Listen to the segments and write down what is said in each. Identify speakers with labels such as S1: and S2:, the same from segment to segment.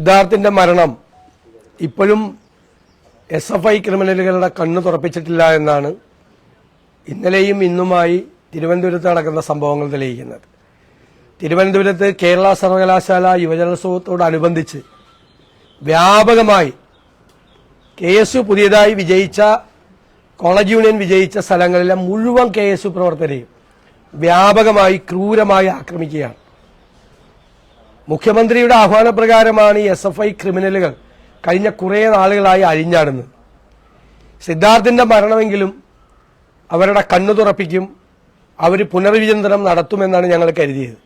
S1: സിദ്ധാർത്ഥിന്റെ മരണം ഇപ്പോഴും S F I ക്രിമിനലുകളുടെ കണ്ണു തുറപ്പിച്ചിട്ടില്ല എന്നാണ് ഇന്നലെയും ഇന്നുമായി തിരുവനന്തപുരത്ത് നടക്കുന്ന സംഭവങ്ങൾ തെളിയിക്കുന്നത്. തിരുവനന്തപുരത്ത് കേരള സർവകലാശാല യുവജനോത്സവത്തോടനുബന്ധിച്ച് വ്യാപകമായി കെ എസ് യു പുതിയതായി വിജയിച്ച കോളേജ് യൂണിയൻ വിജയിച്ച സ്ഥലങ്ങളിലെ മുഴുവൻ കെ എസ് യു പ്രവർത്തകരെയും വ്യാപകമായി ക്രൂരമായി ആക്രമിക്കുകയാണ്. മുഖ്യമന്ത്രിയുടെ ആഹ്വാനപ്രകാരമാണ് ഈ എസ് എഫ് ഐ ക്രിമിനലുകൾ കഴിഞ്ഞ കുറേ നാളുകളായി അഴിഞ്ഞാടുന്നത്. സിദ്ധാർത്ഥിന്റെ മരണമെങ്കിലും അവരുടെ കണ്ണു തുറപ്പിക്കും അവർ പുനർവിചിന്തനം നടത്തുമെന്നാണ് ഞങ്ങൾ കരുതിയത്.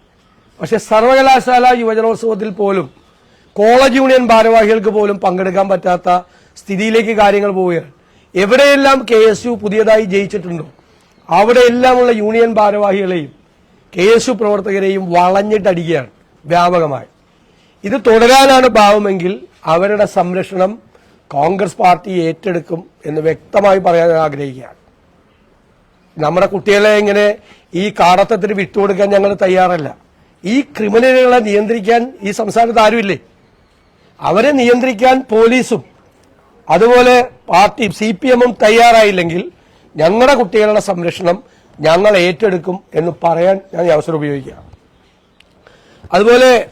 S1: പക്ഷെ സർവകലാശാല യുവജനോത്സവത്തിൽ പോലും കോളേജ് യൂണിയൻ ഭാരവാഹികൾക്ക് പോലും പങ്കെടുക്കാൻ പറ്റാത്ത സ്ഥിതിയിലേക്ക് കാര്യങ്ങൾ പോവുകയാണ്. എവിടെയെല്ലാം കെ എസ് യു പുതിയതായി ജയിച്ചിട്ടുണ്ടോ അവിടെയെല്ലാമുള്ള യൂണിയൻ ഭാരവാഹികളെയും കെ എസ് യു പ്രവർത്തകരെയും വളഞ്ഞിട്ടടിക്കുകയാണ്. വ്യാപകമായി. ഇത് തുടരാനാണ് ഭാവമെങ്കിൽ അവരുടെ സംരക്ഷണം കോൺഗ്രസ് പാർട്ടി ഏറ്റെടുക്കും എന്ന് വ്യക്തമായി പറയാൻ ആഗ്രഹിക്കുകയാണ്. നമ്മുടെ കുട്ടികളെ ഇങ്ങനെ ഈ കാടത്തത്തിന് വിട്ടുകൊടുക്കാൻ ഞങ്ങൾ തയ്യാറല്ല. ഈ ക്രിമിനലുകളെ നിയന്ത്രിക്കാൻ ഈ സംസ്ഥാനത്ത് ആരുമില്ലേ? അവരെ നിയന്ത്രിക്കാൻ പോലീസും അതുപോലെ പാർട്ടി സി പി എമ്മും തയ്യാറായില്ലെങ്കിൽ ഞങ്ങളുടെ കുട്ടികളുടെ സംരക്ഷണം ഞങ്ങൾ ഏറ്റെടുക്കും എന്ന് പറയാൻ ഞാൻ ഈ അവസരം ഉപയോഗിക്കാം അതുപോലെ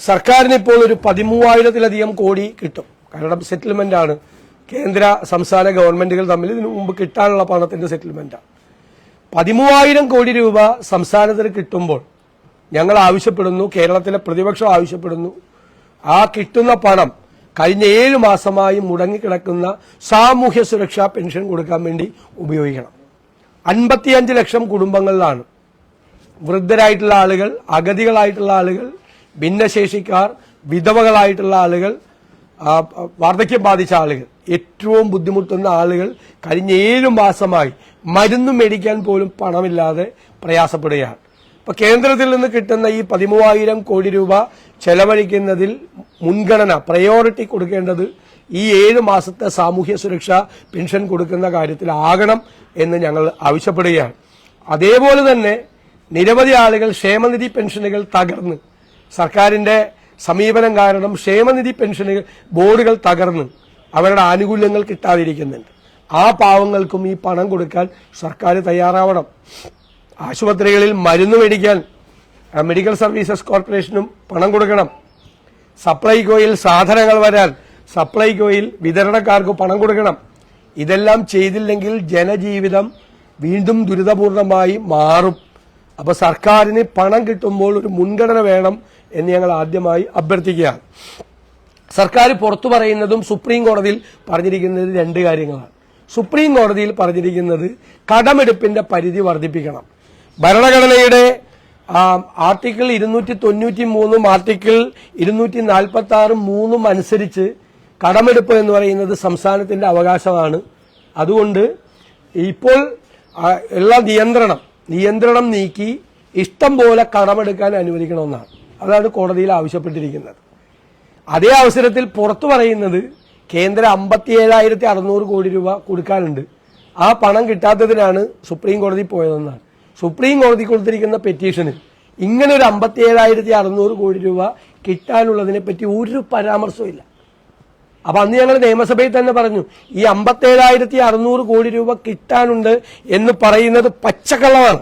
S1: സർക്കാരിന് ഇപ്പോൾ ഒരു പതിമൂവായിരത്തിലധികം കോടി കിട്ടും. കാരണം സെറ്റിൽമെന്റ് ആണ്. കേന്ദ്ര സംസ്ഥാന ഗവൺമെന്റുകൾ തമ്മിൽ ഇതിനു മുമ്പ് കിട്ടാനുള്ള പണത്തിന്റെ സെറ്റിൽമെന്റാണ് പതിമൂവായിരം കോടി രൂപ സംസ്ഥാനത്തിന് കിട്ടുമ്പോൾ ഞങ്ങൾ ആവശ്യപ്പെടുന്നു കേരളത്തിലെ പ്രതിപക്ഷം ആവശ്യപ്പെടുന്നു. ആ കിട്ടുന്ന പണം കഴിഞ്ഞ ഏഴ് മാസമായി മുടങ്ങിക്കിടക്കുന്ന സാമൂഹ്യ സുരക്ഷാ പെൻഷൻ കൊടുക്കാൻ വേണ്ടി ഉപയോഗിക്കണം. അൻപത്തിയഞ്ച് ലക്ഷം കുടുംബങ്ങളിലാണ് വൃദ്ധരായിട്ടുള്ള ആളുകൾ അഗതികളായിട്ടുള്ള ആളുകൾ ഭിന്നശേഷിക്കാർ വിധവകളായിട്ടുള്ള ആളുകൾ വാർദ്ധക്യം ബാധിച്ച ആളുകൾ ഏറ്റവും ബുദ്ധിമുട്ടുന്ന ആളുകൾ കഴിഞ്ഞ ഏഴു മാസമായി മരുന്ന് മേടിക്കാൻ പോലും പണമില്ലാതെ പ്രയാസപ്പെടുകയാണ്. ഇപ്പൊ കേന്ദ്രത്തിൽ നിന്ന് കിട്ടുന്ന ഈ പതിമൂവായിരം കോടി രൂപ ചെലവഴിക്കുന്നതിൽ മുൻഗണന പ്രയോറിറ്റി കൊടുക്കേണ്ടത് ഈ ഏഴ് മാസത്തെ സാമൂഹ്യ സുരക്ഷ പെൻഷൻ കൊടുക്കുന്ന കാര്യത്തിലാകണം എന്ന് ഞങ്ങൾ ആവശ്യപ്പെടുകയാണ്. അതേപോലെ തന്നെ നിരവധി ആളുകൾ ക്ഷേമനിധി പെൻഷനുകൾ തകർന്ന് സർക്കാരിന്റെ സമീപനം കാരണം ക്ഷേമനിധി പെൻഷനുകൾ ബോർഡുകൾ തകർന്ന് അവരുടെ ആനുകൂല്യങ്ങൾ കിട്ടാതിരിക്കുന്നുണ്ട്. ആ പാവങ്ങൾക്കും ഈ പണം കൊടുക്കാൻ സർക്കാർ തയ്യാറാവണം. ആശുപത്രികളിൽ മരുന്ന് മേടിക്കാൻ മെഡിക്കൽ സർവീസസ് കോർപ്പറേഷനും പണം കൊടുക്കണം. സപ്ലൈകോയിൽ സാധനങ്ങൾ വരാൻ സപ്ലൈകോയിൽ വിതരണക്കാർക്ക് പണം കൊടുക്കണം. ഇതെല്ലാം ചെയ്തില്ലെങ്കിൽ ജനജീവിതം വീണ്ടും ദുരിതപൂർണമായി മാറും. അപ്പൊ സർക്കാരിന് പണം കിട്ടുമ്പോൾ ഒരു മുൻഗണന വേണം എന്ന് ഞങ്ങൾ ആദ്യമായി അഭ്യർത്ഥിക്കുകയാണ്. സർക്കാർ പുറത്തു പറയുന്നതും സുപ്രീം കോടതിയിൽ പറഞ്ഞിരിക്കുന്നത് രണ്ട് കാര്യങ്ങളാണ്. സുപ്രീം കോടതിയിൽ പറഞ്ഞിരിക്കുന്നത് കടമെടുപ്പിന്റെ പരിധി വർദ്ധിപ്പിക്കണം. ഭരണഘടനയുടെ ആർട്ടിക്കിൾ ഇരുന്നൂറ്റി തൊണ്ണൂറ്റി മൂന്നും ആർട്ടിക്കിൾ ഇരുന്നൂറ്റി നാൽപ്പത്തി ആറും മൂന്നും അനുസരിച്ച് കടമെടുപ്പ് എന്ന് പറയുന്നത് സംസ്ഥാനത്തിന്റെ അവകാശമാണ്. അതുകൊണ്ട് ഇപ്പോൾ എല്ലാ നിയന്ത്രണം നിയന്ത്രണം നീക്കി ഇഷ്ടം പോലെ കടമെടുക്കാൻ അനുവദിക്കണമെന്നാണ്. അതാണ് കോടതിയിൽ ആവശ്യപ്പെട്ടിരിക്കുന്നത്. അതേ അവസരത്തിൽ പുറത്തു പറയുന്നത് കേന്ദ്ര അമ്പത്തി ഏഴായിരത്തി അറുന്നൂറ് കോടി രൂപ കൊടുക്കാനുണ്ട്. ആ പണം കിട്ടാത്തതിനാണ് സുപ്രീം കോടതി പോയതെന്നാണ്. സുപ്രീം കോടതി കൊടുത്തിരിക്കുന്ന പെറ്റീഷനിൽ ഇങ്ങനെ ഒരു അമ്പത്തി ഏഴായിരത്തി അറുന്നൂറ് കോടി രൂപ കിട്ടാനുള്ളതിനെ പറ്റി ഒരു പരാമർശവും ഇല്ല. അപ്പൊ അന്ന് ഞങ്ങൾ നിയമസഭയിൽ തന്നെ പറഞ്ഞു ഈ അമ്പത്തേഴായിരത്തി അറുന്നൂറ് കോടി രൂപ കിട്ടാനുണ്ട് എന്ന് പറയുന്നത് പച്ചക്കള്ളമാണ്.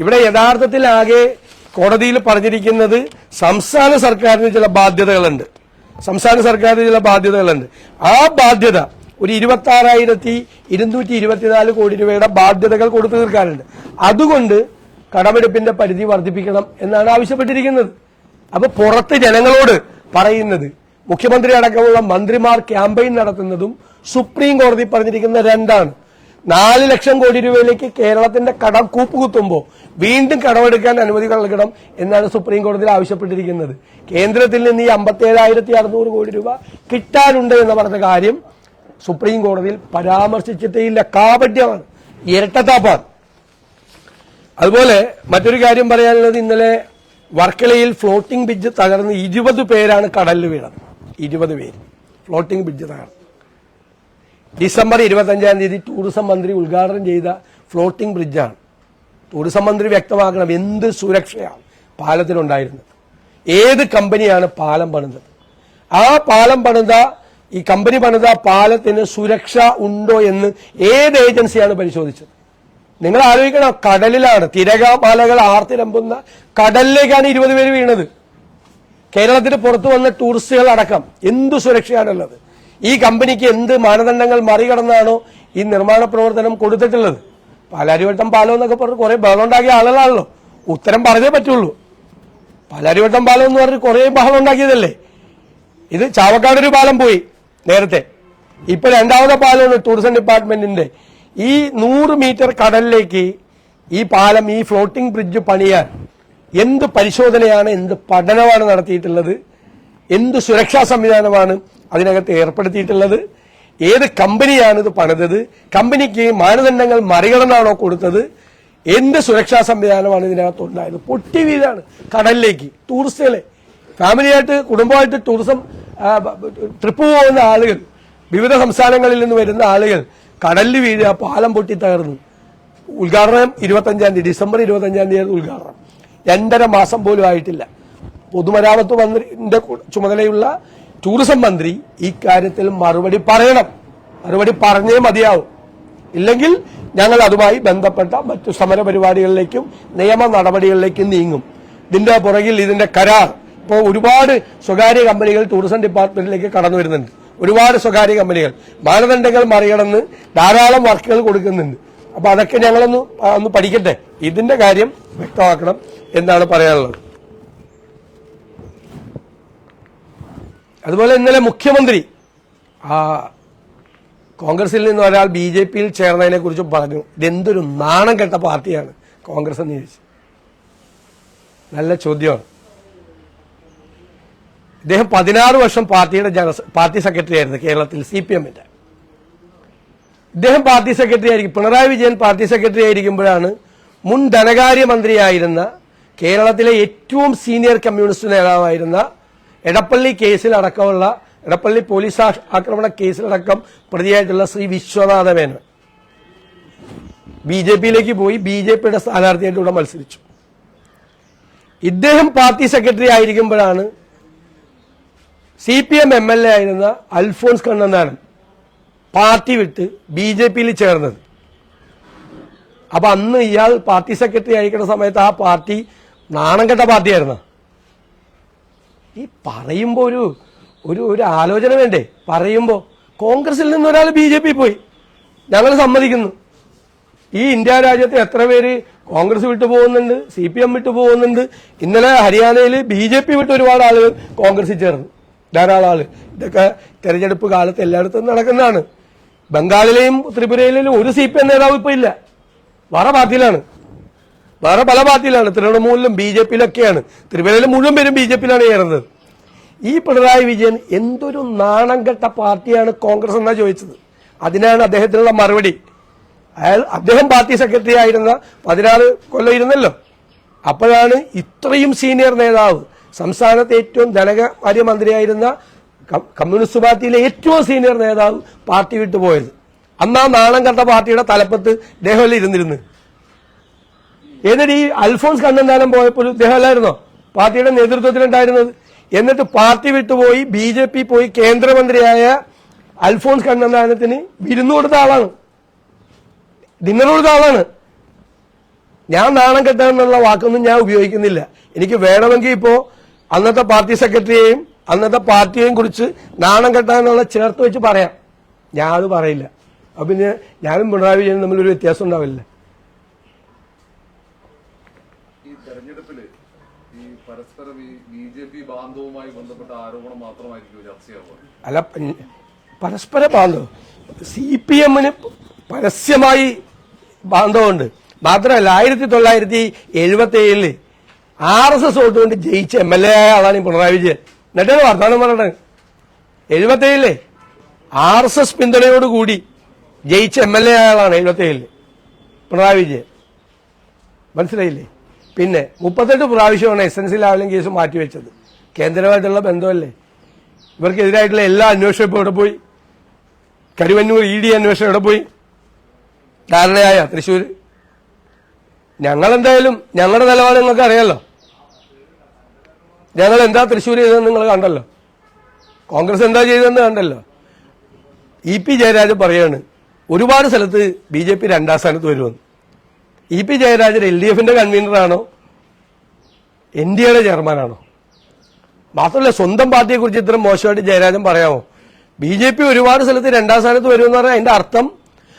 S1: ഇവിടെ യഥാർത്ഥത്തിൽ ആകെ കോടതിയിൽ പറഞ്ഞിരിക്കുന്നത് സംസ്ഥാന സർക്കാരിന് ചില ബാധ്യതകളുണ്ട്. സംസ്ഥാന സർക്കാരിന് ചില ബാധ്യതകളുണ്ട്. ആ ബാധ്യത ഒരു ഇരുപത്തി ആറായിരത്തി ഇരുന്നൂറ്റി ഇരുപത്തിനാല് കോടി രൂപയുടെ ബാധ്യതകൾ കൊടുത്തു തീർക്കാനുണ്ട്. അതുകൊണ്ട് കടമെടുപ്പിന്റെ പരിധി വർദ്ധിപ്പിക്കണം എന്നാണ് ആവശ്യപ്പെട്ടിരിക്കുന്നത്. അപ്പൊ പുറത്ത് ജനങ്ങളോട് പറയുന്നത് മുഖ്യമന്ത്രി അടക്കമുള്ള മന്ത്രിമാർ ക്യാമ്പയിൻ നടത്തുന്നതും സുപ്രീം കോടതി പറഞ്ഞിരിക്കുന്ന രണ്ടാണ്. നാല് ലക്ഷം കോടി രൂപയിലേക്ക് കേരളത്തിന്റെ കടം കൂപ്പുകുത്തുമ്പോൾ വീണ്ടും കടമെടുക്കാൻ അനുമതി നൽകണം എന്നാണ് സുപ്രീം കോടതിയിൽ ആവശ്യപ്പെട്ടിരിക്കുന്നത്. കേന്ദ്രത്തിൽ നിന്ന് ഈ അമ്പത്തേഴായിരത്തി അറുന്നൂറ് കോടി രൂപ കിട്ടാനുണ്ട് എന്ന് പറഞ്ഞ കാര്യം സുപ്രീം കോടതിയിൽ പരാമർശിച്ചിട്ടേയില്ല കാപഡ്യമാണ് ഇരട്ടത്താപ്പാണ്. അതുപോലെ മറ്റൊരു കാര്യം പറയാനുള്ളത് ഇന്നലെ വർക്കലയിൽ ഫ്ലോട്ടിംഗ് ബ്രിഡ്ജ് തകർന്ന് ഇരുപത് പേരാണ് കടലിൽ വീണത്. ഇരുപത് പേര്. ഫ്ലോട്ടിംഗ് ബ്രിഡ്ജ് തകർന്നു. ഡിസംബർ ഇരുപത്തഞ്ചാം തീയതി ടൂറിസം മന്ത്രി ഉദ്ഘാടനം ചെയ്ത ഫ്ലോട്ടിംഗ് ബ്രിഡ്ജാണ് ടൂറിസം മന്ത്രി വ്യക്തമാക്കണം എന്ത് സുരക്ഷയാണ് പാലത്തിനുണ്ടായിരുന്നത് ഏത് കമ്പനിയാണ് പാലം പണിതത്? ആ പാലം പണിത ഈ കമ്പനി പണിത പാലത്തിന് സുരക്ഷ ഉണ്ടോ എന്ന് ഏത് ഏജൻസിയാണ് പരിശോധിച്ചത്? നിങ്ങൾ ആലോചിക്കണം കടലിലാണ്. തിരകാമാലകൾ ആർത്തിരമ്പുന്ന കടലിലേക്കാണ് ഇരുപത് പേര് വീണത്. കേരളത്തിന് പുറത്തു വന്ന ടൂറിസ്റ്റുകൾ അടക്കം എന്ത് സുരക്ഷയാണുള്ളത്? ഈ കമ്പനിക്ക് എന്ത് മാനദണ്ഡങ്ങൾ മറികടന്നാണോ ഈ നിർമ്മാണ പ്രവർത്തനം കൊടുത്തിട്ടുള്ളത്? പാലാരിവട്ടം പാലം എന്നൊക്കെ പറഞ്ഞ് കുറെ ബഹളം ഉണ്ടാക്കിയ ആളുകളാണല്ലോ. ഉത്തരം പറഞ്ഞേ പറ്റുള്ളൂ. പാലാരിവട്ടം പാലം എന്ന് പറഞ്ഞ് കുറെ ബഹളം ഉണ്ടാക്കിയതല്ലേ ഇത് ചാവക്കാട് ഒരു പാലം പോയി നേരത്തെ. ഇപ്പൊ രണ്ടാമത്തെ പാലമാണ് ടൂറിസം ഡിപ്പാർട്ട്മെന്റിന്റെ. ഈ നൂറ് മീറ്റർ കടലിലേക്ക് ഈ പാലം ഈ ഫ്ലോട്ടിംഗ് ബ്രിഡ്ജ് പണിയാൻ എന്ത് പരിശോധനയാണ് എന്ത് പഠനമാണ് നടത്തിയിട്ടുള്ളത് എന്ത് സുരക്ഷാ സംവിധാനമാണ് അതിനകത്ത് ഏർപ്പെടുത്തിയിട്ടുള്ളത് ഏത് കമ്പനിയാണ് ഇത് പണിതത് കമ്പനിക്ക് മാനദണ്ഡങ്ങൾ മറികടന്നാണോ കൊടുത്തത് എന്ത് സുരക്ഷാ സംവിധാനമാണ് ഇതിനകത്ത് ഉണ്ടായത്. പൊട്ടി വീഴാണ് കടലിലേക്ക് ടൂറിസ്റ്റുകളെ. ഫാമിലിയായിട്ട് കുടുംബമായിട്ട് ടൂറിസം ട്രിപ്പ് പോകുന്ന ആളുകൾ വിവിധ സംസ്ഥാനങ്ങളിൽ നിന്ന് വരുന്ന ആളുകൾ കടലിൽ വീഴുക പാലം പൊട്ടി തകർന്നു ഉദ്ഘാടനം ഇരുപത്തഞ്ചാം തീയതി ഡിസംബർ ഇരുപത്തഞ്ചാം തീയതി ഉദ്ഘാടനം. രണ്ടര മാസം പോലും ആയിട്ടില്ല. പൊതുമരാമത്ത് മന്ത്രിന്റെ ചുമതലയുള്ള ടൂറിസം മന്ത്രി ഈ കാര്യത്തിൽ മറുപടി പറയണം. മറുപടി പറഞ്ഞേ മതിയാവും. ഇല്ലെങ്കിൽ ഞങ്ങൾ അതുമായി ബന്ധപ്പെട്ട മറ്റു സമര പരിപാടികളിലേക്കും നിയമ നടപടികളിലേക്കും നീങ്ങും. ഇതിന്റെ പുറകിൽ ഇതിന്റെ കരാർ. ഇപ്പോൾ ഒരുപാട് സ്വകാര്യ കമ്പനികൾ ടൂറിസം ഡിപ്പാർട്ട്മെന്റിലേക്ക് കടന്നു വരുന്നുണ്ട്. ഒരുപാട് സ്വകാര്യ കമ്പനികൾ. മാനദണ്ഡങ്ങൾ മറികടന്ന് ധാരാളം വർക്കുകൾ കൊടുക്കുന്നുണ്ട്. അപ്പൊ അതൊക്കെ ഞങ്ങളൊന്ന് ഒന്ന് പഠിക്കട്ടെ. ഇതിന്റെ കാര്യം വ്യക്തമാക്കണം. എന്നാണ് പറയാനുള്ളത്. അതുപോലെ ഇന്നലെ മുഖ്യമന്ത്രി ആ കോൺഗ്രസിൽ നിന്ന് ഒരാൾ ബി ജെ പിയിൽ ചേർന്നതിനെ കുറിച്ച് പറഞ്ഞു. ഇതെന്തൊരു നാണം കെട്ട പാർട്ടിയാണ് കോൺഗ്രസ് എന്ന് ചോദിച്ചു. നല്ല ചോദ്യമാണ്. ഇദ്ദേഹം പതിനാറ് വർഷം പാർട്ടിയുടെ ജന പാർട്ടി സെക്രട്ടറി ആയിരുന്നു കേരളത്തിൽ സി പി എമ്മിന്റെ. ഇദ്ദേഹം പാർട്ടി സെക്രട്ടറി ആയിരിക്കും പിണറായി വിജയൻ പാർട്ടി സെക്രട്ടറി ആയിരിക്കുമ്പോഴാണ് മുൻ ധനകാര്യമന്ത്രിയായിരുന്ന കേരളത്തിലെ ഏറ്റവും സീനിയർ കമ്മ്യൂണിസ്റ്റ് നേതാവായിരുന്ന എടപ്പള്ളി കേസിലടക്കമുള്ള എടപ്പള്ളി പോലീസ് ആക്രമണ കേസിലടക്കം പ്രതിയായിട്ടുള്ള ശ്രീ വിശ്വനാഥ മേനോൻ ബി ജെ പിയിലേക്ക് പോയി ബി ജെ പിയുടെ സ്ഥാനാർത്ഥിയായിട്ട് ഇവിടെ മത്സരിച്ചു. ഇദ്ദേഹം party secretary ആയിരിക്കുമ്പോഴാണ് C P M M L A ആയിരുന്ന അൽഫോൺസ് കണ്ണന്താനം പാർട്ടി വിട്ട് ബി ജെ പിയിൽ ചേർന്നത്. അപ്പൊ അന്ന് ഇയാൾ പാർട്ടി സെക്രട്ടറി ആയിരിക്കുന്ന സമയത്ത് ആ പാർട്ടി നാണം കെട്ട പാർട്ടിയായിരുന്നു. ഈ പറയുമ്പോ ഒരു ഒരു ഒരു ആലോചന വേണ്ടേ? പറയുമ്പോ കോൺഗ്രസിൽ നിന്ന് ഒരാൾ ബി ജെ പി പോയി. ഞങ്ങൾ സമ്മതിക്കുന്നു. ഈ ഇന്ത്യ രാജ്യത്ത് എത്ര പേര് കോൺഗ്രസ് വിട്ടു പോകുന്നുണ്ട് സി പി എം വിട്ടു പോകുന്നുണ്ട്. ഇന്നലെ ഹരിയാനയിൽ ബി ജെ പി വിട്ട് ഒരുപാട് ആളുകൾ കോൺഗ്രസിൽ ചേർന്നു. ധാരാളം ആൾ. ഇതൊക്കെ തെരഞ്ഞെടുപ്പ് കാലത്ത് എല്ലായിടത്തും നടക്കുന്നതാണ്. ബംഗാളിലെയും ത്രിപുരയിലെയും ഒരു സി പി എം നേതാവ് ഇപ്പൊ ഇല്ല. വേറെ പാർട്ടിയിലാണ്. വേറെ പല പാർട്ടിയിലാണ്. തൃണമൂലിലും ബി ജെ പിയിലൊക്കെയാണ്. തിരുവനന്തപുരം മുഴുവൻ പേരും ബി ജെ പിയിലാണ് ചേർന്നത് ഈ പിണറായി വിജയൻ എന്തൊരു നാണം കെട്ട പാർട്ടിയാണ് കോൺഗ്രസ് എന്നാ ചോദിച്ചത്? അതിനാണ് അദ്ദേഹത്തിനുള്ള മറുപടി. അയാൾ അദ്ദേഹം പാർട്ടി സെക്രട്ടറി ആയിരുന്ന പതിനാറ് കൊല്ലം ഇരുന്നല്ലോ. അപ്പോഴാണ് ഇത്രയും സീനിയർ നേതാവ് സംസ്ഥാനത്തെ ഏറ്റവും ധനകാര്യ മന്ത്രിയായിരുന്ന കമ്മ്യൂണിസ്റ്റ് പാർട്ടിയിലെ ഏറ്റവും സീനിയർ നേതാവ് പാർട്ടി വിട്ടുപോയത്. അന്ന് ആ നാണം കണ്ട പാർട്ടിയുടെ തലപ്പത്ത് ഇദ്ദേഹമല്ലേ ഇരുന്നിരുന്ന് എന്നിട്ട് ഈ അൽഫോൺസ് കണ്ണന്താനം പോയപ്പോൾ ഇദ്ദേഹമല്ലായിരുന്നോ പാർട്ടിയുടെ നേതൃത്വത്തിലുണ്ടായിരുന്നത്. എന്നിട്ട് പാർട്ടി വിട്ടുപോയി ബി ജെ പി പോയി കേന്ദ്രമന്ത്രിയായ അൽഫോൺസ് കണ്ണന്താനത്തിന് വിരുന്നു കൊടുത്ത ആളാണ്. ഡിന്നർ കൊടുത്ത ആളാണ്. ഞാൻ നാണം കെട്ടാന്നുള്ള വാക്കൊന്നും ഞാൻ ഉപയോഗിക്കുന്നില്ല. എനിക്ക് വേണമെങ്കിൽ ഇപ്പോ അന്നത്തെ പാർട്ടി സെക്രട്ടറിയെയും അന്നത്തെ പാർട്ടിയെയും കുറിച്ച് നാണം കെട്ടാനുള്ള ചേർത്ത് വെച്ച് പറയാം. ഞാൻ അത് പറയില്ല. അപ്പൊ പിന്നെ ഞാനും പിണറായി വിജയനും തമ്മിലൊരു വ്യത്യാസം ഉണ്ടാവില്ല
S2: ഈ തെരഞ്ഞെടുപ്പിൽ ഈ പരസ്പരം ഈ ബി ജെ പി
S1: അല്ല പരസ്പര ബാന്ധവം. സി പി എമ്മിന് പരസ്യമായി ബാന്ധവമുണ്ട്. മാത്രമല്ല ആയിരത്തി തൊള്ളായിരത്തി എഴുപത്തി ഏഴിൽ ആർ എസ് എസ് വോട്ട് കൊണ്ട് ജയിച്ച എം എൽ എ ആയ ആളാണ് പിണറായി വിജയൻ. എന്നിട്ടാണ് വർത്തമാനം പറയണത്? ഏഴിൽ ആർ എസ് എസ് പിന്തുണയോടുകൂടി ജയിച്ച എം എൽ എ ആയ ആളാണ് എഴുപത്തി ഏഴിൽ പിണറായി വിജയൻ. മനസ്സിലായില്ലേ? പിന്നെ മുപ്പത്തെട്ട് പ്രാവശ്യമാണ് S N C Lavalin case മാറ്റിവെച്ചത്. കേന്ദ്രമായിട്ടുള്ള ബന്ധമല്ലേ? ഇവർക്കെതിരായിട്ടുള്ള എല്ലാ അന്വേഷണവും ഇപ്പോൾ ഇവിടെ പോയി കരുവന്നൂർ ഇ ഡി അന്വേഷണം ഇവിടെ പോയി ധാരണയായ? തൃശ്ശൂർ ഞങ്ങളെന്തായാലും ഞങ്ങളുടെ നിലപാട് നിങ്ങൾക്ക് അറിയാമല്ലോ ഞങ്ങൾ എന്താ തൃശ്ശൂർ ചെയ്തതെന്ന് നിങ്ങൾ കണ്ടല്ലോ. കോൺഗ്രസ് എന്താ ചെയ്തതെന്ന് കണ്ടല്ലോ. ഇ പി ജയരാജൻ പറയാണ് ഒരുപാട് സ്ഥലത്ത് ബി ജെ പി രണ്ടാം സ്ഥാനത്ത് വരുമെന്ന്. E P Jayarajan L D എഫിന്റെ കൺവീനറാണോ? എൻ ഡി എയുടെ ചെയർമാനാണോ? മാത്രമല്ല സ്വന്തം പാർട്ടിയെ കുറിച്ച് ഇത്ര മോശമായിട്ട് ജയരാജൻ പറയാമോ? ബി ജെ പി ഒരുപാട് സ്ഥലത്ത് രണ്ടാം സ്ഥാനത്ത് വരുമെന്ന് പറഞ്ഞാൽ അതിന്റെ അർത്ഥം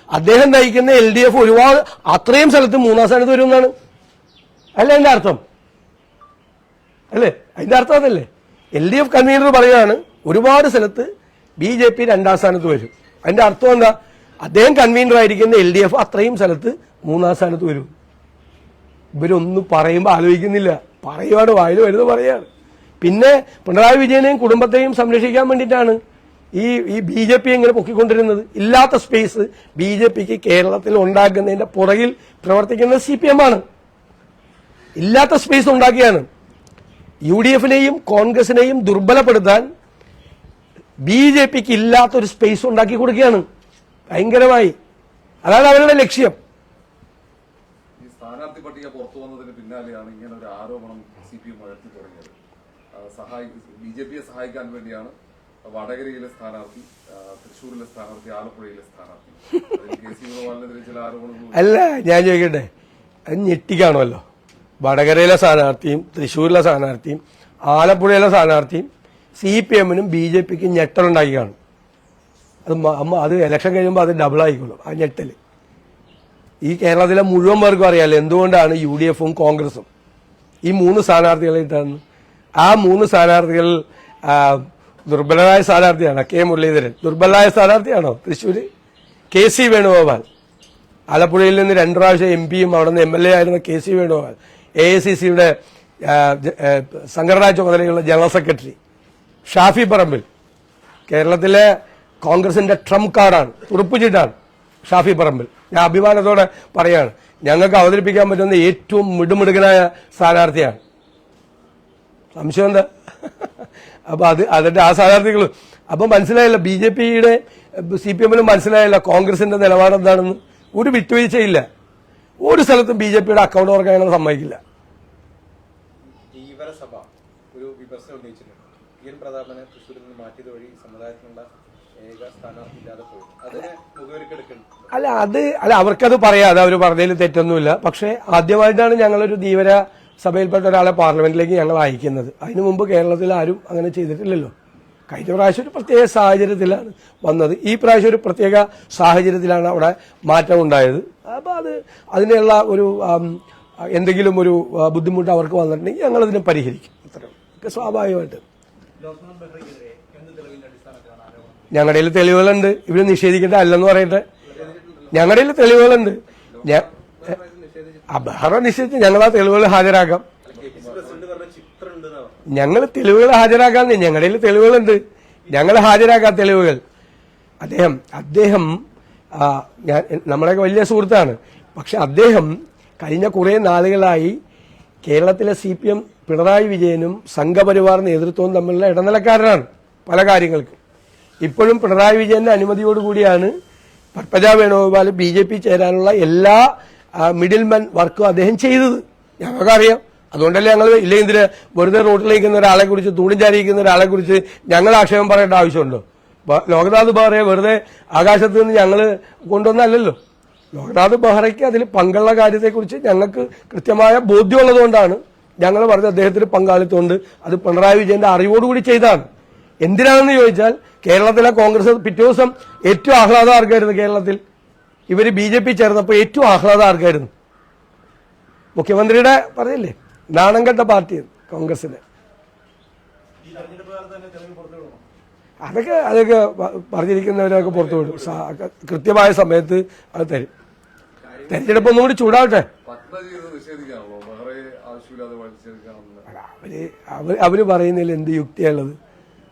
S1: അദ്ദേഹം നയിക്കുന്ന എൽ ഡി എഫ് ഒരുപാട് അത്രയും സ്ഥലത്ത് മൂന്നാം സ്ഥാനത്ത് വരുമെന്നാണ്. അല്ലേ അതിന്റെ അർത്ഥം? അല്ലേ? അതിന്റെ അർത്ഥം അതല്ലേ? എൽ ഡി എഫ് കൺവീനർ പറയുകയാണ് ഒരുപാട് സ്ഥലത്ത് ബി ജെ പി രണ്ടാം സ്ഥാനത്ത് വരും. അതിന്റെ അർത്ഥം എന്താ? അദ്ദേഹം കൺവീനർ ആയിരിക്കുന്ന എൽ ഡി എഫ് അത്രയും സ്ഥലത്ത് മൂന്നാം സ്ഥാനത്ത് വരും. ഇവരൊന്നും പറയുമ്പോൾ ആലോചിക്കുന്നില്ല. പറയുവാണ് വായിൽ വരുന്നത് പറയാണ് പിന്നെ പിണറായി വിജയനെയും കുടുംബത്തെയും സംരക്ഷിക്കാൻ വേണ്ടിയിട്ടാണ് ഈ ഈ ബി ജെ പി ഇങ്ങനെ പൊക്കിക്കൊണ്ടിരുന്നത്. ഇല്ലാത്ത സ്പേസ് ബി ജെ പിക്ക് കേരളത്തിൽ ഉണ്ടാക്കുന്നതിന്റെ പുറകിൽ പ്രവർത്തിക്കുന്നത് സി പി എം ആണ്. ഇല്ലാത്ത സ്പേസ് ഉണ്ടാക്കിയാണ്. യു ഡി എഫിനെയും കോൺഗ്രസിനെയും ദുർബലപ്പെടുത്താൻ ബി ജെ പിക്ക് ഇല്ലാത്തൊരു സ്പേസ് ഉണ്ടാക്കി കൊടുക്കുകയാണ്. ഭയങ്കരമായി. അതാണ് അവരുടെ ലക്ഷ്യം.
S2: സ്ഥാനാർത്ഥി പട്ടിക പുറത്തു വന്നതിന് പിന്നാലെയാണ് ഇങ്ങനെ ഒരു ആരോപണം സി പി എം ഉയർത്തി തുടങ്ങിയത് ആ, സഹായി ബി ജെ പിയെ സഹായിക്കാൻ വേണ്ടിയാണ് വടകരയിലെ സ്ഥാനാർത്ഥി തൃശൂരിലെ സ്ഥാനാർത്ഥി ആലപ്പുഴയിലെ സ്ഥാനാർത്ഥി.
S1: അല്ല ഞാൻ ചോദിക്കട്ടെ? അത് ഞെട്ടിക്കാണുമല്ലോ വടകരയിലെ സ്ഥാനാർത്ഥിയും തൃശൂരിലെ സ്ഥാനാർത്ഥിയും ആലപ്പുഴയിലെ സ്ഥാനാർത്ഥിയും സി പി എമ്മിനും ബി ജെ പിക്കും ഞെട്ടലുണ്ടാക്കി കാണും. അത് അത് ഇലക്ഷൻ കഴിയുമ്പോൾ അത് ഡബിൾ ആയിക്കോളും ആ ഞെട്ടൽ ഈ കേരളത്തിലെ മുഴുവൻ പേർക്കും അറിയാമല്ലോ എന്തുകൊണ്ടാണ് യു ഡി എഫും കോൺഗ്രസും ഈ മൂന്ന് സ്ഥാനാർത്ഥികളെ ഇട്ടാണ് ആ മൂന്ന് സ്ഥാനാർത്ഥികൾ ദുർബലരായ സ്ഥാനാർത്ഥിയാണ് കെ മുരളീധരൻ. ദുർബലരായ സ്ഥാനാർത്ഥിയാണോ തൃശ്ശൂര്? K C Venugopal. ആലപ്പുഴയിൽ നിന്ന് രണ്ടു പ്രാവശ്യം എം പിയും അവിടെ നിന്ന് എം എൽ എ ആയിരുന്ന K C Venugopal. A I C സിയുടെ സംഘടനാ ചുമതലയുള്ള ജനറൽ സെക്രട്ടറി. ഷാഫി പറമ്പിൽ. കേരളത്തിലെ കോൺഗ്രസിന്റെ ട്രംപ് കാർഡാണ്. തുറുപ്പുചീട്ടാണ് ഷാഫി പറമ്പിൽ. ഞാൻ അഭിമാനത്തോടെ പറയാണ് ഞങ്ങൾക്ക് അവതരിപ്പിക്കാൻ പറ്റുന്ന ഏറ്റവും മിടുമിടുകനായ സ്ഥാനാർത്ഥിയാണ് സംശയം എന്താ അപ്പൊ അത് അതിന്റെ ആ സ്ഥാനാർത്ഥികൾ അപ്പൊ മനസ്സിലായില്ല ബി ജെ പിയുടെ സി പി എമ്മിനും മനസ്സിലായില്ല കോൺഗ്രസിന്റെ നിലപാട് എന്താണെന്ന്. ഒരു വിട്ടുവീഴ്ചയില്ല. ഒരു സ്ഥലത്തും ബി ജെ പിയുടെ അക്കൗണ്ട് ഓർക്കാൻ സമ്മതിക്കില്ല.
S3: സഭ ഒരു വിമർശനം ഉന്നയിച്ചിട്ടുണ്ട്. എൻ പ്രതാപനെ തൃശ്ശൂരിൽ നിന്ന് മാറ്റിയത് വഴി സമുദായത്തിനുള്ള
S1: അല്ല അത് അല്ല അവർക്കത് പറയാതെ അവർ പറഞ്ഞതിൽ തെറ്റൊന്നുമില്ല. പക്ഷെ ആദ്യമായിട്ടാണ് ഞങ്ങളൊരു ധീവര സഭയിൽപ്പെട്ട ഒരാളെ പാർലമെന്റിലേക്ക് ഞങ്ങൾ അയക്കുന്നത്. അതിനു മുമ്പ് കേരളത്തിൽ ആരും അങ്ങനെ ചെയ്തിട്ടില്ലല്ലോ. കഴിഞ്ഞ പ്രാവശ്യം ഒരു പ്രത്യേക സാഹചര്യത്തിലാണ് വന്നത്. ഈ പ്രാവശ്യം ഒരു പ്രത്യേക സാഹചര്യത്തിലാണ് അവിടെ മാറ്റം ഉണ്ടായത് അപ്പോൾ അത് അതിനുള്ള ഒരു എന്തെങ്കിലും ഒരു ബുദ്ധിമുട്ട് അവർക്ക് വന്നിട്ടുണ്ടെങ്കിൽ ഞങ്ങളതിനെ പരിഹരിക്കും. അത്രയും ഒക്കെ സ്വാഭാവികമായിട്ട്. ഞങ്ങളുടെ തെളിവുകളുണ്ട്. ഇവർ നിഷേധിക്കേണ്ട അല്ലെന്ന് പറയട്ടെ. ഞങ്ങളുടെ കയ്യിൽ തെളിവുകളുണ്ട്. ഞാൻ ബഹ്റ നിശ്ചയിച്ച് ഞങ്ങൾ ആ തെളിവുകൾ ഹാജരാക്കാം. ഞങ്ങൾ തെളിവുകൾ ഹാജരാക്കാൻ ഞങ്ങളുടെ കയ്യിൽ തെളിവുകളുണ്ട്. ഞങ്ങൾ ഹാജരാക്കാം തെളിവുകൾ. അദ്ദേഹം അദ്ദേഹം ആ, ഞാൻ നമ്മളെയൊക്കെ വലിയ സുഹൃത്താണ്. പക്ഷെ അദ്ദേഹം കഴിഞ്ഞ കുറേ നാളുകളായി കേരളത്തിലെ സി പി എം പിണറായി വിജയനും സംഘപരിവാർ നേതൃത്വവും തമ്മിലുള്ള ഇടനിലക്കാരനാണ് പല കാര്യങ്ങൾക്കും. ഇപ്പോഴും പിണറായി വിജയന്റെ അനുമതിയോടുകൂടിയാണ് Padmaja Venugopal B J P ചേരാനുള്ള എല്ലാ മിഡിൽമെൻ വർക്കും അദ്ദേഹം ചെയ്തത്. ഞങ്ങൾക്കറിയാം. അതുകൊണ്ടല്ലേ ഞങ്ങൾ ഇല്ലെങ്കിൽ ഇതിന് വെറുതെ റോട്ടിലിരിക്കുന്ന ഒരാളെ കുറിച്ച് തൂണിഞ്ചാരിക്കുന്ന ഒരാളെ കുറിച്ച് ഞങ്ങൾ ആക്ഷേപം പറയേണ്ട ആവശ്യമുണ്ടോ. ലോകനാഥ് ബെഹ്റയെ വെറുതെ ആകാശത്ത് നിന്ന് ഞങ്ങൾ കൊണ്ടുവന്നല്ലോ ലോകനാഥ് ബെഹ്റയ്ക്ക് അതിൽ പങ്കുള്ള കാര്യത്തെക്കുറിച്ച് ഞങ്ങൾക്ക് കൃത്യമായ ബോധ്യമുള്ളതുകൊണ്ടാണ് ഞങ്ങൾ പറഞ്ഞ അദ്ദേഹത്തിന് പങ്കാളിത്തമുണ്ട്. അത് പിണറായി വിജയന്റെ അറിവോടുകൂടി ചെയ്താണ്. എന്തിനാണെന്ന് ചോദിച്ചാൽ കേരളത്തിലെ കോൺഗ്രസ് പിറ്റേ ദിവസം ഏറ്റവും ആഹ്ലാദമാർക്കായിരുന്നു കേരളത്തിൽ? ഇവർ ബി ജെ പി ചേർന്നപ്പോൾ ഏറ്റവും ആഹ്ലാദം മുഖ്യമന്ത്രിയുടെ പറഞ്ഞില്ലേ? നാണം കെട്ട പാർട്ടി കോൺഗ്രസിന് അതൊക്കെ അതൊക്കെ പറഞ്ഞിരിക്കുന്നവരൊക്കെ പുറത്തു വിടും. കൃത്യമായ സമയത്ത് അത് തരും. തെരഞ്ഞെടുപ്പ് ഒന്നും കൂടി ചൂടാവട്ടെ അവർ അവർ അവർ പറയുന്നതിൽ എന്ത് യുക്തിയുള്ളത്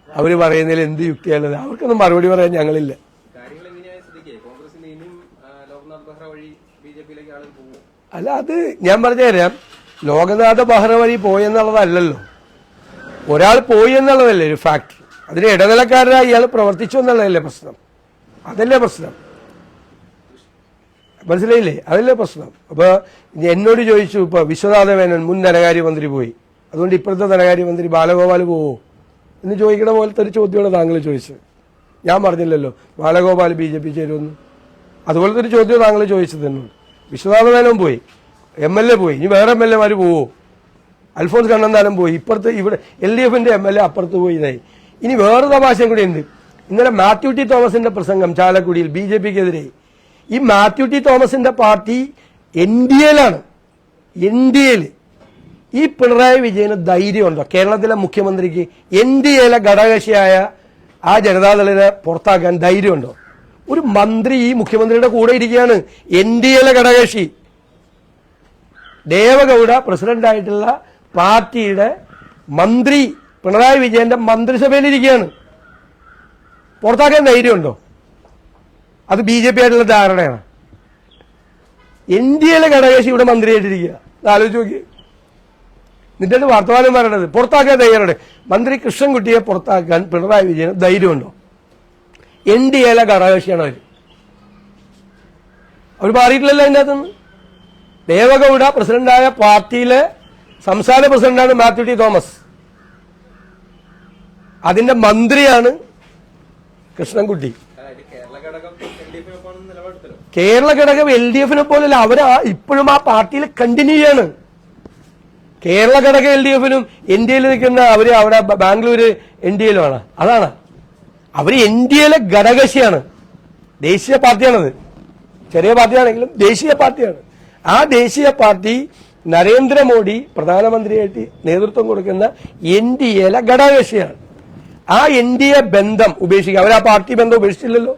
S1: അവർ പറയുന്നതിൽ എന്ത് യുക്തിയുള്ളത് അവർക്കൊന്നും മറുപടി പറയാൻ ഞങ്ങളില്ല
S3: കാര്യങ്ങൾ എങ്ങനെയായ സ്ഥിതിക്ക് കോൺഗ്രസിന്റെ ഇനിയും ആ, ലോക്നാഥ് ബെഹ്റ വഴി ബി ജെ പിയിലേക്ക് ആളുകൾ പോകുമോ
S1: അല്ല അത് ഞാൻ പറഞ്ഞുതരാം. ലോകനാഥ ബഹ്റ വഴി പോയെന്നുള്ളതല്ലല്ലോ ഒരാൾ പോയി എന്നുള്ളതല്ലേ ഒരു ഫാക്ടർ അതിന് ഇടനിലക്കാരനായി ഇയാൾ പ്രവർത്തിച്ചു എന്നുള്ളതല്ലേ പ്രശ്നം. അതല്ലേ പ്രശ്നം. മനസ്സിലായില്ലേ? അതല്ലേ പ്രശ്നം. അപ്പോൾ എന്നോട് ചോദിച്ചു ഇപ്പൊ വിശ്വനാഥ മേനോൻ മുൻ ധനകാര്യമന്ത്രി പോയി. അതുകൊണ്ട് ഇപ്പോഴത്തെ ധനകാര്യമന്ത്രി ബാലഗോപാൽ പോവോ? എന്ന് ചോദിക്കണ പോലത്തെ ഒരു ചോദ്യമാണ് താങ്കൾ ചോദിച്ചത്. ഞാൻ പറഞ്ഞില്ലല്ലോ ബാലഗോപാൽ ബി ജെ പി ചേരുമെന്ന്. അതുപോലത്തെ ഒരു ചോദ്യം താങ്കൾ ചോദിച്ചത് തന്നെയാണ് വിശ്വനാഥ പോയി. എം എൽ എ പോയി. ഇനി വേറെ എം എൽ എമാർ പോവോ? അൽഫോൺസ് കണ്ണന്താനം പോയി. ഇപ്പുറത്ത് ഇവിടെ എൽ ഡി എഫിന്റെ എം എൽ എ അപ്പുറത്ത് പോയി ഇതായി. ഇനി വേറെ തമാശയും കൂടി ഉണ്ട്. ഇന്നലെ മാത്യു ടി തോമസിന്റെ പ്രസംഗം ചാലക്കുടിയിൽ ബി ജെ പിക്കെതിരെ. ഈ മാത്യു ടി തോമസിന്റെ പാർട്ടി എൻ ഡി എയിലാണ് എൻ ഡി എയിൽ ഈ പിണറായി വിജയന് ധൈര്യമുണ്ടോ? കേരളത്തിലെ മുഖ്യമന്ത്രിക്ക് എൻ ഡി എയിലെ ഘടകകക്ഷിയായ ആ ജനതാദളിനെ പുറത്താക്കാൻ ധൈര്യമുണ്ടോ? ഒരു മന്ത്രി ഈ മുഖ്യമന്ത്രിയുടെ കൂടെ ഇരിക്കുകയാണ്. എൻ ഡി എയിലെ ഘടകകക്ഷി. ദേവഗൌഡ പ്രസിഡന്റായിട്ടുള്ള പാർട്ടിയുടെ മന്ത്രി പിണറായി വിജയന്റെ മന്ത്രിസഭയിലിരിക്കുകയാണ്. പുറത്താക്കാൻ ധൈര്യമുണ്ടോ? അത് ബി ജെ പി ആയിട്ടുള്ള ധാരണയാണ്. എൻ ഡി എയിലെ ഘടകകക്ഷി ഇവിടെ മന്ത്രിയായിട്ടിരിക്കുക. ആലോചിച്ച് നോക്കി എന്നിട്ടാണ് വർത്തമാനം പറയണത് പുറത്താക്കാൻ ധൈര്യമുണ്ട്. മന്ത്രി കൃഷ്ണൻകുട്ടിയെ പുറത്താക്കാൻ പിണറായി വിജയന് ധൈര്യമുണ്ടോ? എൻ ഡി എയിലെ ഘടകകക്ഷിയാണ് അവർ അവർ മാറിയിട്ടില്ലല്ലോ അതിന്റെ അകത്തുനിന്ന് ദേവഗൌഡ പ്രസിഡന്റായ പാർട്ടിയിലെ സംസ്ഥാന പ്രസിഡന്റാണ് മാത്യു ടി തോമസ്. അതിന്റെ മന്ത്രിയാണ് കൃഷ്ണൻകുട്ടി.
S3: കേരള ഘടകം എൽ ഡി
S1: എഫിനെ പോലല്ല അവർ ഇപ്പോഴും ആ പാർട്ടിയിൽ കണ്ടിന്യൂ ചെയ്യാണ്. കേരള ഘടകം എൽ ഡി എഫിനും ഇന്ത്യയിൽ നിൽക്കുന്ന അവർ അവിടെ ബാംഗ്ലൂര് എയിലുമാണ് അതാണ്. അവർ എൻ ഡി എയിലെ ഘടകശിയാണ് ദേശീയ പാർട്ടിയാണത്. ചെറിയ പാർട്ടിയാണെങ്കിലും ദേശീയ പാർട്ടിയാണ്. ആ ദേശീയ പാർട്ടി നരേന്ദ്രമോദി പ്രധാനമന്ത്രിയായിട്ട് നേതൃത്വം കൊടുക്കുന്ന എൻ ഡി എയിലെ ഘടകകക്ഷിയാണ്. ആ എൻ ഡി എ ബന്ധം ഉപേക്ഷിക്കുക അവർ ആ പാർട്ടി ബന്ധം ഉപേക്ഷിച്ചില്ലല്ലോ.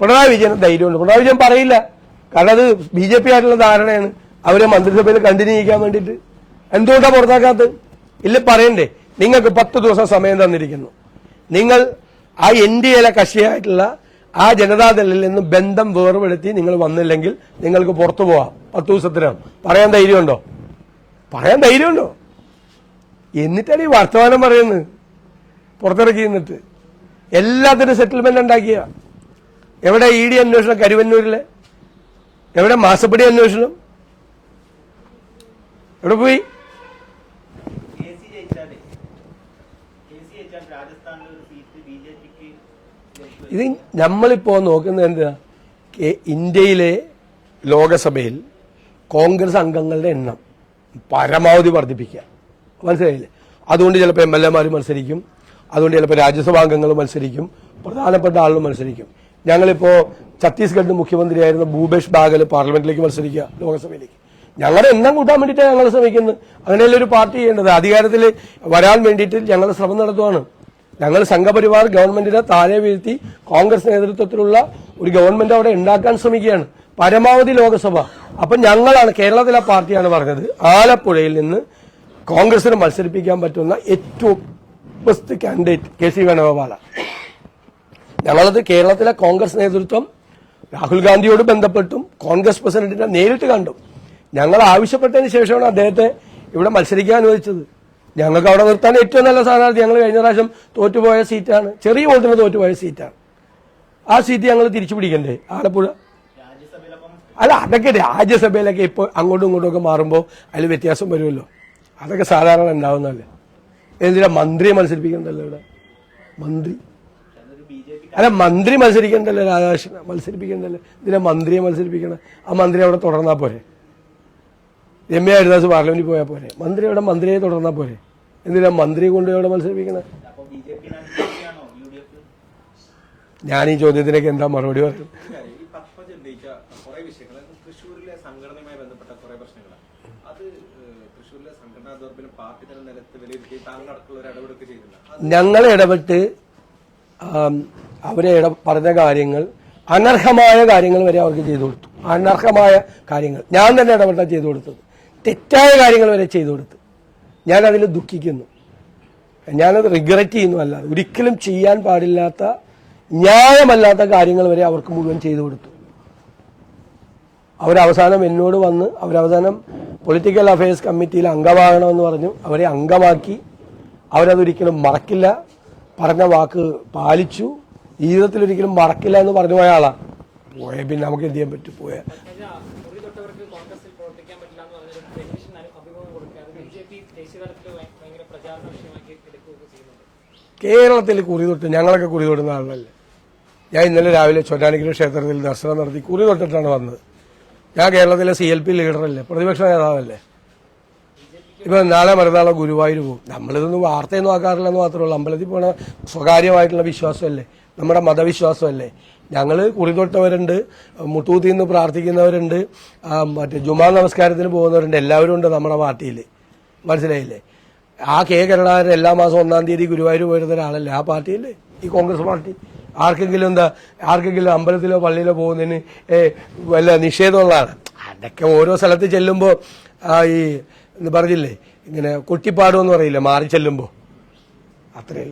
S1: പിണറായി വിജയന് ധൈര്യമുണ്ട്. പിണറായി വിജയൻ പറയില്ല. കാരണം അത് ബി ജെ പി ആയിട്ടുള്ള ധാരണയാണ്. അവരെ മന്ത്രിസഭയിൽ കണ്ടിന്യൂ ചെയ്യാൻ വേണ്ടിയിട്ട്. എന്തുകൊണ്ടാണ് പുറത്താക്കാത്തത്? ഇല്ല പറയണ്ടേ. നിങ്ങൾക്ക് പത്ത് ദിവസം സമയം തന്നിരിക്കുന്നു. നിങ്ങൾ ആ എൻ ഡി എയിലെ കക്ഷിയായിട്ടുള്ള ആ ജനതാദളിൽ നിന്ന് ബന്ധം വേർപെടുത്തി നിങ്ങൾ വന്നില്ലെങ്കിൽ നിങ്ങൾക്ക് പുറത്തു പോവാം. പത്ത് ദിവസത്തിനകം. പറയാൻ ധൈര്യമുണ്ടോ? പറയാൻ ധൈര്യമുണ്ടോ? എന്നിട്ടാണ് ഈ വർത്തമാനം പറയുന്നത്. പുറത്തിറക്കി നിന്നിട്ട്. എല്ലാത്തിനും സെറ്റിൽമെന്റ് ഉണ്ടാക്കിയ എവിടെ ഇ ഡി അന്വേഷണം കരുവന്നൂരിലെ? എവിടെ മാസപ്പടി അന്വേഷണം? എവിടെ പോയി
S4: കെ സി ജയിച്ചാലേ കെ സി ജയിച്ചാൽ രാജസ്ഥാനിലെ ഒരു സീറ്റ് ബി ജെ പിക്ക്
S1: ഇത് നമ്മളിപ്പോ നോക്കുന്നത് എന്താ? ഇന്ത്യയിലെ ലോകസഭയിൽ കോൺഗ്രസ് അംഗങ്ങളുടെ എണ്ണം പരമാവധി വർദ്ധിപ്പിക്കുക. മനസ്സിലായില്ലേ? അതുകൊണ്ട് ചിലപ്പോൾ എം എൽ എമാർ മത്സരിക്കും. അതുകൊണ്ട് ചിലപ്പോൾ രാജ്യസഭാ അംഗങ്ങൾ മത്സരിക്കും. പ്രധാനപ്പെട്ട ആളുകൾ മത്സരിക്കും. ഞങ്ങളിപ്പോ ഛത്തീസ്ഗഡ് മുഖ്യമന്ത്രിയായിരുന്ന ഭൂപേഷ് ബാഗൽ പാർലമെന്റിലേക്ക് മത്സരിക്കുക ലോകസഭയിലേക്ക്. ഞങ്ങളുടെ എണ്ണം കൂട്ടാൻ വേണ്ടിയിട്ടാണ് ഞങ്ങൾ ശ്രമിക്കുന്നത്. അങ്ങനെയല്ല ഒരു പാർട്ടി ചെയ്യേണ്ടത്? അധികാരത്തിൽ വരാൻ വേണ്ടിയിട്ട് ഞങ്ങൾ ശ്രമം നടത്തുവാണ്. ഞങ്ങൾ സംഘപരിവാർ ഗവൺമെന്റിനെ താഴെ വീഴ്ത്തി കോൺഗ്രസ് നേതൃത്വത്തിലുള്ള ഒരു ഗവൺമെന്റ് അവിടെ ഉണ്ടാക്കാൻ ശ്രമിക്കുകയാണ്. പരമാവധി ലോക്സഭ. അപ്പൊ ഞങ്ങളാണ് കേരളത്തിലെ പാർട്ടിയാണ് പറഞ്ഞത്. ആലപ്പുഴയിൽ നിന്ന് കോൺഗ്രസിന് മത്സരിപ്പിക്കാൻ പറ്റുന്ന ഏറ്റവും ബെസ്റ്റ് കാൻഡിഡേറ്റ് കെ സി വേണുഗോപാലാണ് ഞങ്ങളത് കേരളത്തിലെ കോൺഗ്രസ് നേതൃത്വം രാഹുൽ ഗാന്ധിയോട് ബന്ധപ്പെട്ടും കോൺഗ്രസ് പ്രസിഡന്റിനെ നേരിട്ട് കണ്ടു. ഞങ്ങൾ ആവശ്യപ്പെട്ടതിന് ശേഷമാണ് അദ്ദേഹത്തെ ഇവിടെ മത്സരിക്കാൻ അനുവദിച്ചത്. ഞങ്ങൾക്ക് അവിടെ നിർത്താൻ ഏറ്റവും നല്ല സ്ഥാനാർത്ഥി ഞങ്ങൾ കഴിഞ്ഞ പ്രാവശ്യം തോറ്റുപോയ സീറ്റാണ്. ചെറിയ വോട്ടിന് തോറ്റുപോയ സീറ്റാണ്. ആ സീറ്റ് ഞങ്ങൾ തിരിച്ചു പിടിക്കണ്ടേ? ആലപ്പുഴ. അല്ല അതൊക്കെ രാജ്യസഭയിലൊക്കെ ഇപ്പോൾ അങ്ങോട്ടും ഇങ്ങോട്ടും ഒക്കെ മാറുമ്പോൾ അതിൽ വ്യത്യാസം വരുമല്ലോ. അതൊക്കെ സാധാരണ ഉണ്ടാവുന്നതല്ലേ. എന്തിനാ മന്ത്രിയെ മത്സരിപ്പിക്കണ്ടല്ലോ ഇവിടെ? മന്ത്രി. അല്ല മന്ത്രി മത്സരിക്കണ്ടല്ലോ രാധാകൃഷ്ണൻ മത്സരിപ്പിക്കണ്ടല്ലോ. ഇതിനെ മന്ത്രിയെ മത്സരിപ്പിക്കണം? ആ മന്ത്രി അവിടെ തുടർന്നാ പോരെ. രമ്യ ഹരിദാസ് പാർലമെന്റിൽ പോയാൽ പോരെ. മന്ത്രി അവിടെ മന്ത്രിയെ തുടർന്നാ പോരെ. എന്തിനാ മന്ത്രിയെ കൊണ്ട് അവിടെ മത്സരിപ്പിക്കണേ? ഞാൻ ഈ ചോദ്യത്തിനൊക്കെ എന്താ മറുപടി പറയും
S3: തൃശ്ശൂരിലെ
S1: ഞങ്ങൾ ഇടപെട്ട് അവരെ പറഞ്ഞ കാര്യങ്ങൾ അനർഹമായ കാര്യങ്ങൾ വരെ അവർക്ക് ചെയ്തു കൊടുത്തു. അനർഹമായ കാര്യങ്ങൾ. ഞാൻ തന്നെ ഇടപെട്ടാൽ ചെയ്തു കൊടുത്തത്. തെറ്റായ കാര്യങ്ങൾ വരെ ചെയ്തു കൊടുത്തു. ഞാൻ അതിൽ ദുഃഖിക്കുന്നു. ഞാനത് റിഗ്രറ്റ് ചെയ്യുന്നു അല്ലാതെ ഒരിക്കലും ചെയ്യാൻ പാടില്ലാത്ത ന്യായമല്ലാത്ത കാര്യങ്ങൾ വരെ അവർക്ക് മുഴുവൻ ചെയ്തു കൊടുത്തു. അവരവസാനം എന്നോട് വന്ന് അവരവസാനം പൊളിറ്റിക്കൽ അഫയേഴ്സ് കമ്മിറ്റിയിൽ അംഗമാകണമെന്ന് പറഞ്ഞു. അവരെ അംഗമാക്കി. അവരതൊരിക്കലും മറക്കില്ല. പറഞ്ഞ വാക്ക് പാലിച്ചു. ജീവിതത്തിൽ ഒരിക്കലും മറക്കില്ല എന്ന് പറഞ്ഞു പോയ ആളാണ് പോയ പിന്നെ നമുക്ക് എന്ത് ചെയ്യാൻ പറ്റും? പോയ. കേരളത്തിൽ കുറി തൊട്ട് ഞങ്ങളൊക്കെ കുറി തൊടുന്ന ആളല്ലേ? ഞാൻ ഇന്നലെ രാവിലെ ചൊറ്റാനിക്കര ക്ഷേത്രത്തിൽ ദർശനം നടത്തി കുറി തൊട്ടിട്ടാണ് വന്നത്. ഞാൻ കേരളത്തിലെ സി എൽ പി ലീഡറല്ലേ? പ്രതിപക്ഷ നേതാവല്ലേ? ഇപ്പം നാളെ മറുനാളെ ഗുരുവായൂർ പോകും. നമ്മളിതൊന്നും വാർത്തയൊന്നും ആക്കാറില്ലെന്ന് മാത്രമേ ഉള്ളൂ. അമ്പലത്തിൽ പോണ സ്വകാര്യമായിട്ടുള്ള വിശ്വാസമല്ലേ? നമ്മുടെ മതവിശ്വാസമല്ലേ? ഞങ്ങൾ കുറിതൊട്ടവരുണ്ട് മുട്ടൂത്തിൽ നിന്ന് പ്രാർത്ഥിക്കുന്നവരുണ്ട് മറ്റേ ജുമാ നമസ്കാരത്തിന് പോകുന്നവരുണ്ട്. എല്ലാവരും ഉണ്ട് നമ്മുടെ പാർട്ടിയിൽ മനസ്സിലായില്ലേ? ആ കെ കരുണാകരൻ എല്ലാ മാസം ഒന്നാം തീയതി ഗുരുവായൂർ പോയിരുന്ന ഒരാളല്ലേ ആ പാർട്ടിയല്ലേ ഈ കോൺഗ്രസ് പാർട്ടി. ആർക്കെങ്കിലും എന്താ ആർക്കെങ്കിലും അമ്പലത്തിലോ പള്ളിയിലോ പോകുന്നതിന് വല്ല നിഷേധമുള്ളതാണ്. അതൊക്കെ ഓരോ സ്ഥലത്ത് ചെല്ലുമ്പോൾ ഈ എന്ന് പറഞ്ഞില്ലേ ഇങ്ങനെ കുട്ടിപ്പാടുമെന്ന് പറയില്ല മാറി ചെല്ലുമ്പോൾ അത്രേ.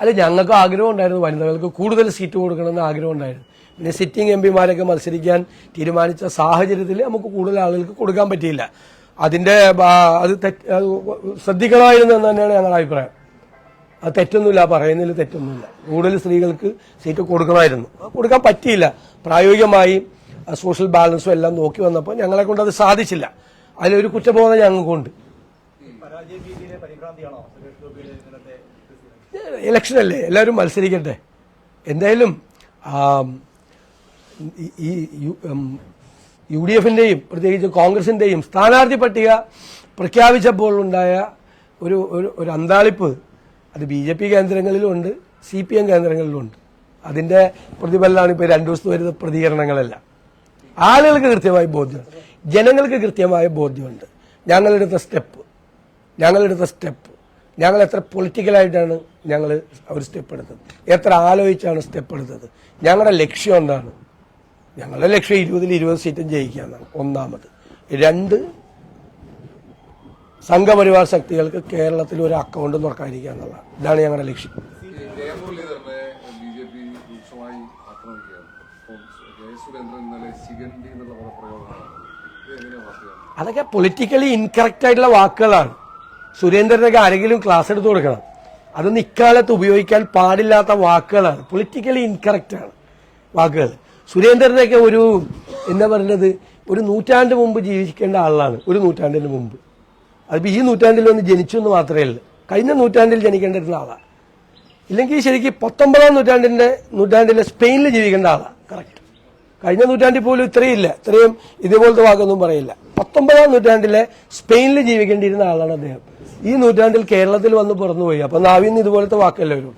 S1: അല്ല ഞങ്ങൾക്ക് ആഗ്രഹം ഉണ്ടായിരുന്നു വനിതകൾക്ക് കൂടുതൽ സീറ്റ് കൊടുക്കണമെന്ന് ആഗ്രഹം ഉണ്ടായിരുന്നു. പിന്നെ സിറ്റിംഗ് എം പിമാരൊക്കെ മത്സരിക്കാൻ തീരുമാനിച്ച സാഹചര്യത്തിൽ നമുക്ക് കൂടുതൽ ആളുകൾക്ക് കൊടുക്കാൻ പറ്റിയില്ല. അതിന്റെ അത് തെറ്റ് ശ്രദ്ധിക്കണമായിരുന്നു എന്ന് തന്നെയാണ് ഞങ്ങളുടെ അഭിപ്രായം. അത് തെറ്റൊന്നുമില്ല പറയുന്നതിൽ തെറ്റൊന്നുമില്ല. കൂടുതൽ സ്ത്രീകൾക്ക് സീറ്റ് കൊടുക്കണമായിരുന്നു. കൊടുക്കാൻ പറ്റിയില്ല. പ്രായോഗികമായി സോഷ്യൽ ബാലൻസും എല്ലാം നോക്കി വന്നപ്പോൾ ഞങ്ങളെ കൊണ്ട് അത് സാധിച്ചില്ല. അതിലൊരു കുറ്റബോധം ഞങ്ങൾക്കുണ്ട്. ഇലക്ഷനല്ലേ എല്ലാവരും മത്സരിക്കട്ടെ. എന്തായാലും ഈ യു- ഡി എഫിന്റെയും പ്രത്യേകിച്ച് കോൺഗ്രസിന്റെയും സ്ഥാനാർത്ഥി പട്ടിക പ്രഖ്യാപിച്ചപ്പോൾ ഉണ്ടായ ഒരു ഒരു അന്താളിപ്പ് അത് ബി ജെ പി കേന്ദ്രങ്ങളിലുമുണ്ട് സി പി എം കേന്ദ്രങ്ങളിലുമുണ്ട് അതിന്റെ പ്രതിഫലമാണ് ഇപ്പോൾ രണ്ടു ദിവസത്തെ വരുന്ന പ്രതികരണങ്ങളെല്ലാം. ആളുകൾക്ക് കൃത്യമായ ബോധ്യമുണ്ട് ജനങ്ങൾക്ക് കൃത്യമായ ബോധ്യമുണ്ട്. ഞങ്ങളെടുത്ത സ്റ്റെപ്പ്. ഞങ്ങളെടുത്ത സ്റ്റെപ്പ്. ഞങ്ങൾ എത്ര പൊളിറ്റിക്കലായിട്ടാണ് ഞങ്ങൾ ഒരു സ്റ്റെപ്പ് എടുത്തത്? എത്ര ആലോചിച്ചാണ് സ്റ്റെപ്പ് എടുത്തത്? ഞങ്ങളുടെ ലക്ഷ്യം എന്താണ്? ഞങ്ങളുടെ ലക്ഷ്യം ഇരുപതിൽ ഇരുപത് സീറ്റും ജയിക്കുക എന്നാണ് ഒന്നാമത്. രണ്ട് സംഘപരിവാർ ശക്തികൾക്ക് കേരളത്തിൽ ഒരു അക്കൗണ്ട് തുറക്കാതിരിക്കുക എന്നുള്ളതാണ്. ഇതാണ് ഞങ്ങളുടെ ലക്ഷ്യം. അതൊക്കെ പൊളിറ്റിക്കലി ഇൻകറക്റ്റ് ആയിട്ടുള്ള വാക്കുകളാണ്. സുരേന്ദ്രനൊക്കെ ആരെങ്കിലും ക്ലാസ് എടുത്തു കൊടുക്കണം. അതൊന്നും ഇക്കാലത്ത് ഉപയോഗിക്കാൻ പാടില്ലാത്ത വാക്കുകളാണ്. പൊളിറ്റിക്കലി ഇൻകറക്റ്റ് ആണ് വാക്കുകൾ. സുരേന്ദ്രനൊക്കെ ഒരു എന്താ പറയുന്നത് ഒരു നൂറ്റാണ്ട് മുമ്പ് ജീവിക്കേണ്ട ആളാണ്. ഒരു നൂറ്റാണ്ടിന് മുമ്പ്. അതിപ്പോൾ ഈ നൂറ്റാണ്ടിൽ ഒന്ന് ജനിച്ചു എന്ന് മാത്രമേ ഉള്ളൂ. കഴിഞ്ഞ നൂറ്റാണ്ടിൽ ജനിക്കേണ്ടിരുന്ന ആളാണ് ഇല്ലെങ്കിൽ ശരിക്കും പത്തൊമ്പതാം നൂറ്റാണ്ടിന്റെ നൂറ്റാണ്ടിലെ സ്പെയിനിൽ ജീവിക്കേണ്ട ആളാണ് കറക്റ്റ് കഴിഞ്ഞ നൂറ്റാണ്ടിൽ പോലും ഇത്രയും ഇല്ല ഇത്രയും ഇതുപോലത്തെ വാക്കൊന്നും പറയില്ല. പത്തൊമ്പതാം നൂറ്റാണ്ടിലെ സ്പെയിനിൽ ജീവിക്കേണ്ടിയിരുന്ന ആളാണ് അദ്ദേഹം. ഈ നൂറ്റാണ്ടിൽ കേരളത്തിൽ വന്ന് പിറന്നുപോയി. അപ്പം നാവിന്ന് ഇതുപോലത്തെ വാക്കല്ലേ വരും.